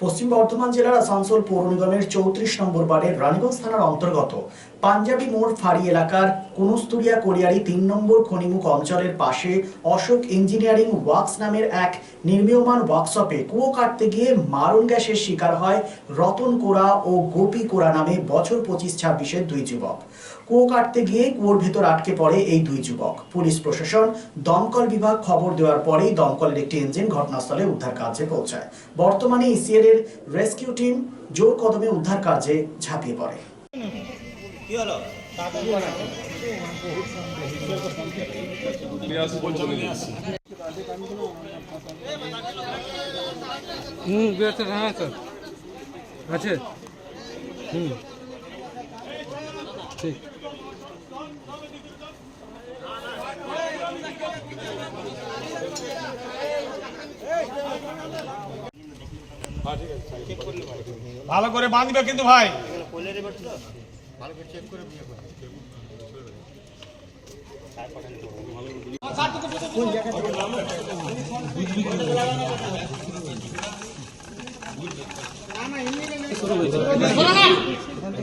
পশ্চিম বর্ধমান জেলার আসানসোল পৌর নিগমের চৌত্রিশ নম্বর ওয়ার্ডের রানীগঞ্জ থানার অন্তর্গত পাঞ্জাবি মোড় ফাঁড়ি এলাকার কুনুস্তুরিয়া কোরিয়ারি তিন নম্বর খনিমুখ অঞ্চলের পাশে অশোক ইঞ্জিনিয়ারিং ওয়ার্কস নামের এক নির্মীয়মান ওয়ার্কশপে কুয়ো কাটতে গিয়ে মারণ গ্যাসের শিকার হয় রতন কোরা ও গোপী কোরা নামে বছর পঁচিশ ছাব্বিশের দুই যুবক। কুয়ো কাটতে গিয়ে কুয়োর ভেতর আটকে পড়ে এই দুই যুবক। পুলিশ প্রশাসন দমকল বিভাগ খবর দেওয়ার পরেই দমকলের একটি ইঞ্জিন ঘটনাস্থলে উদ্ধার কার্যে পৌঁছায়। বর্তমানে ইসিএর এর রেস্কিউ টিম জোর কদমে উদ্ধার কার্যে ঝাঁপিয়ে পড়ে। হুম হ্যাঁ স্যার আছে? হুম। ঠিক ভালো করে বাঁধবে কিন্তু ভাই।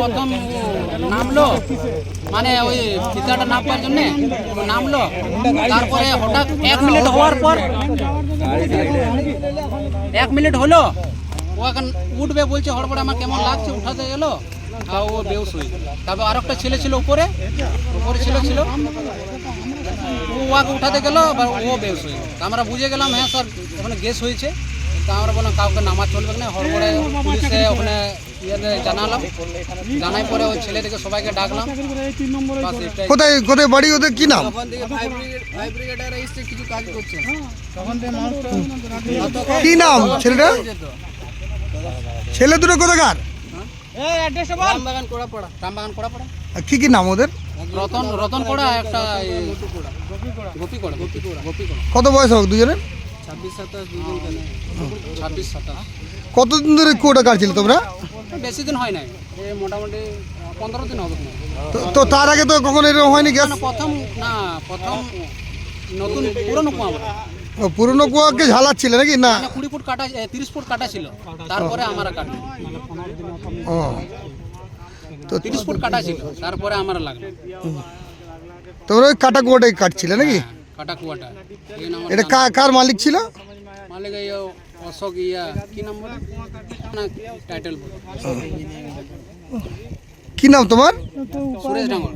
প্রথম নামলো। মানে ওই ফিতাটা নামবার জন্য নামলো। তারপরে হঠাৎ এক মিনিট হওয়ার পর এক মিনিট হলো। ও এখন উঠবে বলছে, হড়বড়ে আমার কেমন লাগছে, উঠাতে গেলো আর ও বেউস হয়ে তারপর আর একটা ছেলে ছিল উপরে উপরে ছেলে ছিল। ও ওকে উঠাতে গেল ও বেউস হয়ে আমরা বুঝে গেলাম হ্যাঁ স্যার ওখানে গ্যাস হয়েছে। তা আমরা বললাম কাউকে নামাজ চলবে না হড়বড়ে পুলিশে ওখানে ইয়েতে জানালাম। জানাই পরে ওই ছেলেদেরকে সবাইকে ডাকলাম। কোথায় কোথায় বাড়ি ওদের কি নাম? কিছু কাজ করছে। কি নাম ছেলেটা? ছেলে দুটো কোথাকার? রামবাগান কোড়া পড়া রামবাগান কোড়া পড়া আর কি কি নাম ওদের? রতন রতন কোড়া একটা গোপী কোড়া গোপী কোড়া গোপী কোড়া কত বয়স হোক দুজনের? কতদিন ধরে কুয়োটা কাটছিল তোমরা? বেশি দিন হয় নাই। মোটামুটি পনেরো দিন হবে। তো- তো তার আগে তো কখনো এরকম হয়নি গ্যাস প্রথম না প্রথম নতুন পুরনো কুয়া পুরনো কুয়াকে ঝালাচ্ছিলে নাকি? না। কুড়ি ফুট কাটা তিরিশ ফুট কাটা ছিল। তারপরে আমরা কাটলো ও। তো তিরিশ ফুট কাটা ছিল তারপরে আমার লাগল তোমরা ওই কাটা কুয়াটাই কাটছিলে নাকি? হ্যাঁ, কাটা কুয়াটা এটা কা- কার মালিক ছিল? মালিক এই অশোক ইয়া কি নাম বলে? না টাইটেল বলে। কি নাম তোমার? সুরেশ ডাঙ্গর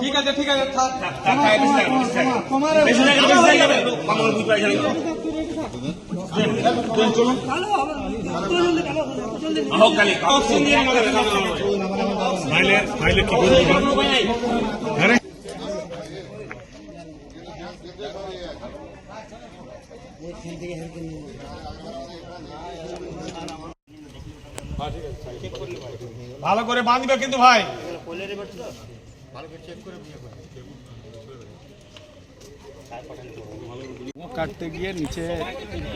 ঠিক আছে ঠিক আছে থাক নাইলে নাইলে কি করব হ্যাঁ ভালো করে বাঁধবে কিন্তু ভাই। কাটতে গিয়ে নিচে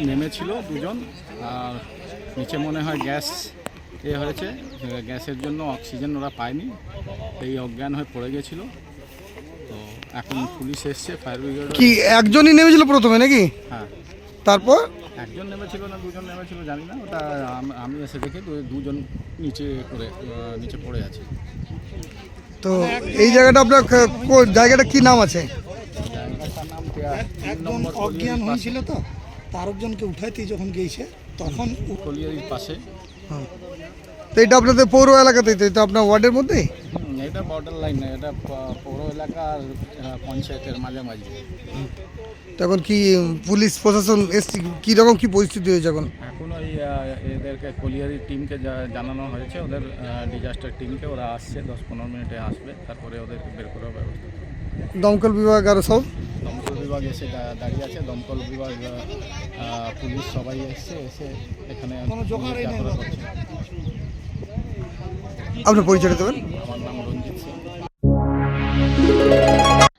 নেমেছিল দুজন আর নিচে মনে হয় গ্যাস এ হয়েছে গ্যাসের জন্য অক্সিজেন ওরা পায়নি এই অজ্ঞান হয়ে পড়ে গেছিল। তো এখন পুলিশ এসছে ফায়ার ব্রিগেড কি একজনই নেমেছিল প্রথমে নাকি? হ্যাঁ। তারপর? একজন নেমেছিল না দুজন নেমেছিল জানি না ওটা আমি এসে দেখি দুজন নিচে করে নিচে পড়ে আছে। তো এই জায়গাটা আপনার কো- জায়গাটা কি নাম আছে? একজন অজ্ঞান হয়েছিল তো তার একজনকে উঠাইতে যখন গিয়েছে তখন কলিয়ারির পাশে। তো এটা আপনাদের পৌর এলাকাতেই তো আপনার ওয়ার্ডের মধ্যেই? হুম, এটা বর্ডার লাইন না এটা পৌর এলাকা আর পঞ্চায়েতের মাঝামাঝি। তখন কি পুলিশ প্রশাসন এসছে কি রকম কি পরিস্থিতি হয়েছে এখন? এখন ওই এদেরকে কলিয়ারি টিমকে জানানো হয়েছে ওদের ডিজাস্টার টিমকে ওরা আসছে দশ পনেরো মিনিটে আসবে তারপরে ওদেরকে বের করার ব্যবস্থা। দমকল বিভাগ আর সব? দমকল বিভাগ এসে দাঁড়িয়ে আছে দমকল বিভাগ পুলিশ সবাই এসছে এসে এখানে। আপনার পরিচয় দেবেন? আমার নাম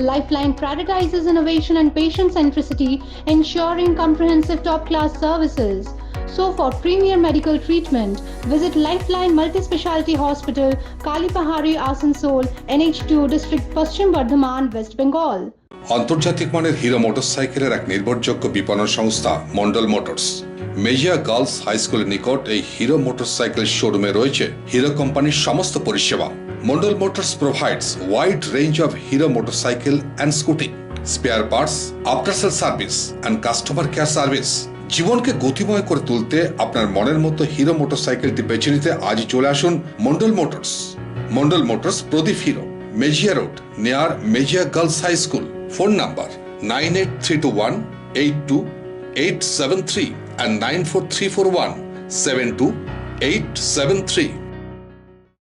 Lifeline prioritizes innovation and patient centricity, ensuring comprehensive top class services. So, for premier medical treatment, visit Lifeline Multi Specialty Hospital, Kalipahari, Asansol, NH2 District, Paschim Bardhaman, West Bengal. আন্তর্জাতিক মানের হিরো মোটরসাইকেলের এক নির্ভরযোগ্য বিপণন সংস্থা Mondal motors Mejia girls high স্কুলের নিকট এই হিরো মোটরসাইকেল শোরুমে রয়েছে হিরো কোম্পানির সমস্ত পরিষেবা motors provides wide range of Hero motorcycle and scooty spare parts after sale service and customer care service জীবনকে গতিময় করে তুলতে আপনার মনের মতো হিরো মোটরসাইকেলটি বেছে নিতে আজই চলে আসুন Mondal motors Mondal motors Pradip Hero Mejia road near Mejia girls high school phone number nine eight three two one eight two eight seven three and nine four three four one seven two eight seven three